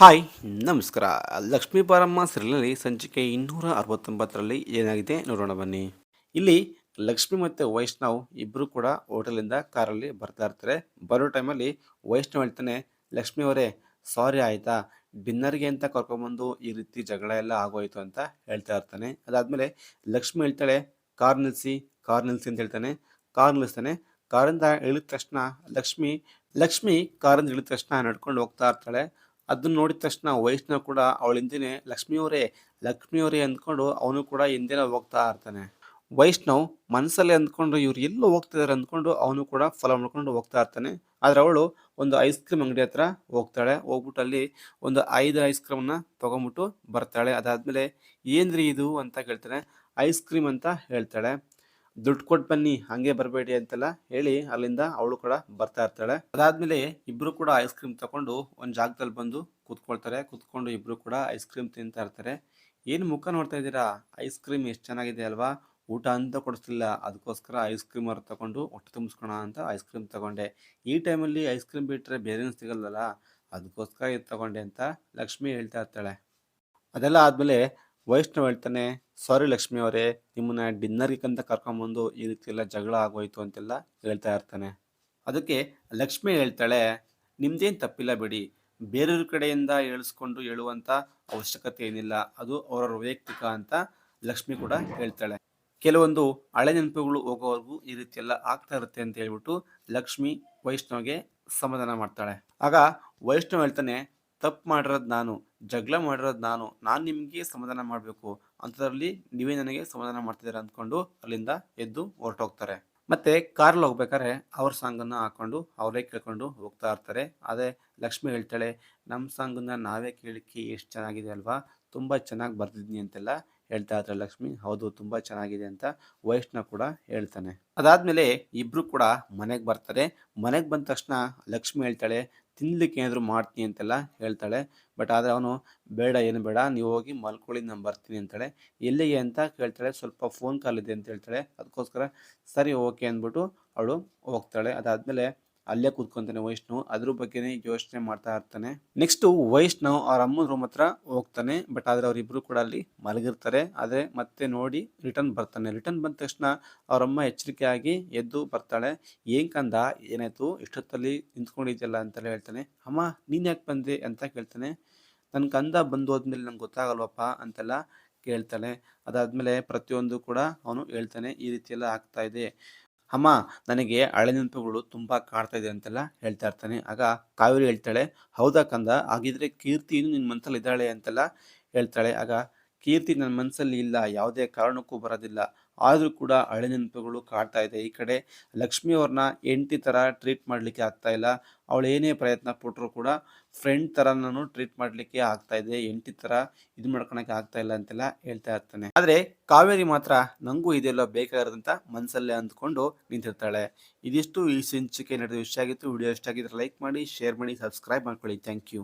Hi ನಮಸ್ಕಾರ. ಲಕ್ಷ್ಮೀ ಬಾರಮ್ಮ ಸೀರಿಯಲ್ನಲ್ಲಿ ಸಂಚಿಕೆ ಇನ್ನೂರ ಅರವತ್ತೊಂಬತ್ತರಲ್ಲಿ ಏನಾಗಿದೆ ನೋಡೋಣ ಬನ್ನಿ. ಇಲ್ಲಿ ಲಕ್ಷ್ಮಿ ಮತ್ತು ವೈಷ್ಣವ್ ಇಬ್ಬರು ಕೂಡ ಹೋಟೆಲಿಂದ ಕಾರಲ್ಲಿ ಬರ್ತಾ ಇರ್ತಾರೆ. ಬರೋ ಟೈಮಲ್ಲಿ ವೈಷ್ಣವ್ ಹೇಳ್ತಾನೆ, ಲಕ್ಷ್ಮಿ ಅವರೇ ಸಾರಿ ಆಯಿತಾ. ಡಿನ್ನರ್ಗೆ ಅಂತ ಕರ್ಕೊಂಬಂದು ಈ ರೀತಿ ಜಗಳ ಎಲ್ಲ ಆಗೋಯ್ತು ಅಂತ ಹೇಳ್ತಾ ಇರ್ತಾನೆ. ಅದಾದಮೇಲೆ ಲಕ್ಷ್ಮಿ ಹೇಳ್ತಾಳೆ ಕಾರ್ ನಿಲ್ಲಿಸಿ ಕಾರ್ ನಿಲ್ಲಿಸಿ ಅಂತ ಹೇಳ್ತಾನೆ. ಕಾರ್ ನಿಲ್ಲಿಸ್ತಾನೆ. ಕಾರಿಂದ ಇಳಿದ ತಕ್ಷಣ ಲಕ್ಷ್ಮಿ ಲಕ್ಷ್ಮಿ ಕಾರಿಂದ ಇಳಿದ ತಕ್ಷಣ ನಡ್ಕೊಂಡು ಹೋಗ್ತಾ ಇರ್ತಾಳೆ. ಅದನ್ನ ನೋಡಿದ ತಕ್ಷಣ ವೈಷ್ಣವ್ ಕೂಡ ಅವಳ ಹಿಂದೆನೆ ಲಕ್ಷ್ಮಿಯವರೇ ಲಕ್ಷ್ಮಿಯವರೇ ಅಂದ್ಕೊಂಡು ಅವನು ಕೂಡ ಹಿಂದೆನೆ ಹೋಗ್ತಾ ಇರ್ತಾನೆ. ವೈಷ್ಣವ್ ಮನಸ್ಸಲ್ಲೇ ಅಂದ್ಕೊಂಡು ಇವ್ರು ಎಲ್ಲೋ ಹೋಗ್ತಿದಾರೆ ಅಂದ್ಕೊಂಡು ಅವನು ಕೂಡ ಫಾಲೋ ಮಾಡ್ಕೊಂಡು ಹೋಗ್ತಾ ಇರ್ತಾನೆ. ಆದ್ರೆ ಅವಳು ಒಂದು ಐಸ್ ಕ್ರೀಮ್ ಅಂಗಡಿ ಹತ್ರ ಹೋಗ್ತಾಳೆ. ಹೋಗ್ಬಿಟ್ಟು ಅಲ್ಲಿ ಒಂದು ಐದು ಐಸ್ ಕ್ರೀಮ್ನ ತಗೊಂಬಿಟ್ಟು ಬರ್ತಾಳೆ. ಅದಾದ್ಮೇಲೆ ಏನ್ರಿ ಇದು ಅಂತ ಕೇಳ್ತಾನೆ. ಐಸ್ ಕ್ರೀಮ್ ಅಂತ ಹೇಳ್ತಾಳೆ. ದುಡ್ಡು ಕೊಟ್ಟು ಬನ್ನಿ, ಹಂಗೆ ಬರಬೇಡಿ ಅಂತೆಲ್ಲ ಹೇಳಿ ಅಲ್ಲಿಂದ ಅವಳು ಕೂಡ ಬರ್ತಾ ಇರ್ತಾಳೆ. ಅದಾದ್ಮೇಲೆ ಇಬ್ರು ಕೂಡ ಐಸ್ ಕ್ರೀಮ್ ತಗೊಂಡು ಒಂದು ಜಾಗದಲ್ಲಿ ಬಂದು ಕೂತ್ಕೊಳ್ತಾರೆ. ಕೂತ್ಕೊಂಡು ಇಬ್ರು ಕೂಡ ಐಸ್ ಕ್ರೀಮ್ ತಿಂತಾ ಇರ್ತಾರೆ. ಏನು ಮುಖ ನೋಡ್ತಾ ಇದ್ದೀರಾ? ಐಸ್ ಕ್ರೀಮ್ ಎಷ್ಟು ಚೆನ್ನಾಗಿದೆ ಅಲ್ವಾ? ಊಟ ಅಂತ ಕೊಡಿಸ್ತಿಲ್ಲ ಅದಕ್ಕೋಸ್ಕರ ಐಸ್ ಕ್ರೀಮ್ ಅವ್ರು ತಗೊಂಡು ಹೊಟ್ಟೆ ತುಂಬಿಸ್ಕೊಣ ಅಂತ ಐಸ್ ಕ್ರೀಮ್ ತಗೊಂಡೆ. ಈ ಟೈಮಲ್ಲಿ ಐಸ್ ಕ್ರೀಮ್ ಬಿಟ್ಟರೆ ಬೇರೆನೂ ಸಿಗಲ್ಲಲ್ಲ ಅದಕ್ಕೋಸ್ಕರ ಇದು ತಗೊಂಡೆ ಅಂತ ಲಕ್ಷ್ಮಿ ಹೇಳ್ತಾ ಇರ್ತಾಳೆ. ಅದೆಲ್ಲ ಆದಮೇಲೆ ವೈಷ್ಣವ್ ಹೇಳ್ತಾನೆ, ಸಾರಿ ಲಕ್ಷ್ಮಿ ಅವರೇ ನಿಮ್ಮನ್ನ ಡಿನ್ನರ್ಗೆ ಅಂತ ಕರ್ಕೊಂಬಂದು ಈ ರೀತಿ ಎಲ್ಲ ಜಗಳ ಆಗೋಯ್ತು ಅಂತೆಲ್ಲ ಹೇಳ್ತಾ ಇರ್ತಾನೆ. ಅದಕ್ಕೆ ಲಕ್ಷ್ಮಿ ಹೇಳ್ತಾಳೆ, ನಿಮ್ದೇನು ತಪ್ಪಿಲ್ಲ ಬಿಡಿ. ಬೇರೆಯವ್ರ ಕಡೆಯಿಂದ ಹೇಳಿಸ್ಕೊಂಡು ಹೇಳುವಂಥ ಅವಶ್ಯಕತೆ ಏನಿಲ್ಲ. ಅದು ಅವರವ್ರ ವೈಯಕ್ತಿಕ ಅಂತ ಲಕ್ಷ್ಮಿ ಕೂಡ ಹೇಳ್ತಾಳೆ. ಕೆಲವೊಂದು ಹಳೆ ನೆನಪುಗಳು ಹೋಗೋವರೆಗೂ ಈ ರೀತಿ ಎಲ್ಲ ಆಗ್ತಾ ಇರುತ್ತೆ ಅಂತ ಹೇಳ್ಬಿಟ್ಟು ಲಕ್ಷ್ಮಿ ವೈಷ್ಣವ್ಗೆ ಸಮಾಧಾನ ಮಾಡ್ತಾಳೆ. ಆಗ ವೈಷ್ಣವ್ ಹೇಳ್ತಾನೆ ತಪ್ಪು ಮಾಡಿರೋದು ನಾನು, ಜಗಳ ಮಾಡಿರೋದು ನಾನು ನಾನು ನಿಮಗೆ ಸಮಾಧಾನ ಮಾಡಬೇಕು. ಅಂಥದ್ರಲ್ಲಿ ನೀವೇ ನನಗೆ ಸಮಾಧಾನ ಮಾಡ್ತಿದ್ದೀರಾ ಅಂದ್ಕೊಂಡು ಅಲ್ಲಿಂದ ಎದ್ದು ಹೊರಟೋಗ್ತಾರೆ. ಮತ್ತೆ ಕಾರಲ್ಲಿ ಹೋಗ್ಬೇಕಾದ್ರೆ ಅವ್ರ ಸಾಂಗನ್ನು ಹಾಕೊಂಡು ಅವರೇ ಕೇಳ್ಕೊಂಡು ಹೋಗ್ತಾ ಇರ್ತಾರೆ. ಅದೇ ಲಕ್ಷ್ಮಿ ಹೇಳ್ತಾಳೆ ನಮ್ಮ ಸಾಂಗನ್ನು ನಾವೇ ಕೇಳಿಕ್ಕೆ ಎಷ್ಟು ಚೆನ್ನಾಗಿದೆ ಅಲ್ವಾ? ತುಂಬ ಚೆನ್ನಾಗಿ ಬರ್ತಿದ್ದೀನಿ ಅಂತೆಲ್ಲ ಹೇಳ್ತಾ ಇರ್ತಾರೆ ಲಕ್ಷ್ಮಿ. ಹೌದು, ತುಂಬ ಚೆನ್ನಾಗಿದೆ ಅಂತ ವೈಷ್ಣವ್ ಕೂಡ ಹೇಳ್ತಾನೆ. ಅದಾದ್ಮೇಲೆ ಇಬ್ರು ಕೂಡ ಮನೆಗೆ ಬರ್ತಾರೆ. ಮನೆಗೆ ಬಂದ ತಕ್ಷಣ ಲಕ್ಷ್ಮಿ ಹೇಳ್ತಾಳೆ ತಿನ್ಲಿಕ್ಕೆ ಏನಾದರೂ ಮಾಡ್ತೀನಿ ಅಂತೆಲ್ಲ ಹೇಳ್ತಾಳೆ. ಬಟ್ ಆದರೆ ಅವನು, ಬೇಡ, ಏನು ಬೇಡ, ನೀವು ಹೋಗಿ ಮಲ್ಕೊಳ್ಳಿ, ನಾನು ಬರ್ತೀನಿ ಅಂತಾಳೆ. ಎಲ್ಲಿಗೆ ಅಂತ ಕೇಳ್ತಾಳೆ, ಸ್ವಲ್ಪ ಫೋನ್ ಕಾಲ್ ಇದೆ ಅಂತ ಹೇಳ್ತಾಳೆ. ಅದಕ್ಕೋಸ್ಕರ, ಸರಿ ಓಕೆ ಅಂದ್ಬಿಟ್ಟು ಅವಳು ಹೋಗ್ತಾಳೆ. ಅದಾದಮೇಲೆ ಅಲ್ಲೇ ಕೂತ್ಕೊಂತಾನೆ ವೈಷ್ಣವ್ ಅದ್ರ ಬಗ್ಗೆನೇ ಯೋಚನೆ ಮಾಡ್ತಾ ಇರ್ತಾನೆ. ನೆಕ್ಸ್ಟ್ ವೈಷ್ಣವ್ ಅವ್ರ ಅಮ್ಮನ ರೂಮ್ ಹತ್ರ ಹೋಗ್ತಾನೆ ಬಟ್ ಆದ್ರೆ ಅವರಿಬ್ರು ಕೂಡ ಅಲ್ಲಿ ಮಲಗಿರ್ತಾರೆ. ಆದ್ರೆ ಮತ್ತೆ ನೋಡಿ ರಿಟರ್ನ್ ಬರ್ತಾನೆ. ರಿಟರ್ನ್ ಬಂದ ತಕ್ಷಣ ಅವರಮ್ಮ ಎಚ್ಚರಿಕೆ ಆಗಿ ಎದ್ದು ಬರ್ತಾಳೆ. ಏನ್ ಕಂದ? ಏನಾಯ್ತು? ಇಷ್ಟೊತ್ತಲ್ಲಿ ನಿಂತ್ಕೊಂಡಿದ್ಯಲ್ಲ ಅಂತೆಲ್ಲ ಹೇಳ್ತಾನೆ. ಅಮ್ಮ, ನೀನ್ ಯಾಕೆ ಬಂದೆ? ಅಂತ ಕೇಳ್ತಾನೆ. ನನ್ನ ಕಂದ ಬಂದು ಹೋದ್ಮೇಲೆ ನಂಗೆ ಗೊತ್ತಾಗಲ್ವಪ್ಪ ಅಂತೆಲ್ಲ ಕೇಳ್ತಾನೆ. ಅದಾದ್ಮೇಲೆ ಪ್ರತಿಯೊಂದು ಕೂಡ ಅವನು ಹೇಳ್ತಾನೆ. ಈ ರೀತಿಯೆಲ್ಲ ಆಗ್ತಾ ಇದೆ. ಅಮ್ಮ, ನನಗೆ ಹಳೆ ನೆನಪುಗಳು ತುಂಬ ಕಾಡ್ತಾ ಇದೆ ಅಂತೆಲ್ಲ ಹೇಳ್ತಾ ಇರ್ತಾನೆ. ಆಗ ಕಾವೇರಿ ಹೇಳ್ತಾಳೆ, ಹೌದಾ ಕಂದ? ಹಾಗಿದ್ರೆ ಕೀರ್ತಿ ಏನು ನಿನ್ನ ಮನಸ್ಸಲ್ಲಿ ಇದ್ದಾಳೆ ಅಂತೆಲ್ಲ ಹೇಳ್ತಾಳೆ. ಆಗ ಕೀರ್ತಿ ನನ್ನ ಮನಸ್ಸಲ್ಲಿ ಇಲ್ಲ, ಯಾವುದೇ ಕಾರಣಕ್ಕೂ ಬರೋದಿಲ್ಲ. ಆದರೂ ಕೂಡ ಹಳೆ ನೆನಪುಗಳು ಕಾಡ್ತಾ ಇದೆ. ಈ ಕಡೆ ಲಕ್ಷ್ಮಿಯವ್ರನ್ನ ಹೆಂಡತಿ ಥರ ಟ್ರೀಟ್ ಮಾಡಲಿಕ್ಕೆ ಆಗ್ತಾ ಇಲ್ಲ. ಅವಳು ಏನೇ ಪ್ರಯತ್ನ ಪಟ್ಟರೂ ಕೂಡ ಫ್ರೆಂಡ್ ಥರ ನಾನು ಟ್ರೀಟ್ ಮಾಡಲಿಕ್ಕೆ ಆಗ್ತಾ ಇದೆ. ಎಂಟಿ ಥರ ಇದು ಮಾಡ್ಕೊಳಕ್ಕೆ ಆಗ್ತಾ ಇಲ್ಲ ಅಂತೆಲ್ಲ ಹೇಳ್ತಾ ಇರ್ತಾನೆ. ಆದರೆ ಕಾವೇರಿ ಮಾತ್ರ ನನಗೂ ಇದೆಲ್ಲ ಬೇಕಾಗಿರೋದಂತ ಮನಸ್ಸಲ್ಲೇ ಅಂದ್ಕೊಂಡು ನಿಂತಿರ್ತಾಳೆ. ಇದಿಷ್ಟು ಈ ಸಂಚಿಕೆ ನಡೆದ ವಿಷಯ ಆಗಿತ್ತು. ವಿಡಿಯೋ ಇಷ್ಟ ಆಗಿದ್ರೆ ಲೈಕ್ ಮಾಡಿ ಶೇರ್ ಮಾಡಿ ಸಬ್ಸ್ಕ್ರೈಬ್ ಮಾಡ್ಕೊಳ್ಳಿ. Thank you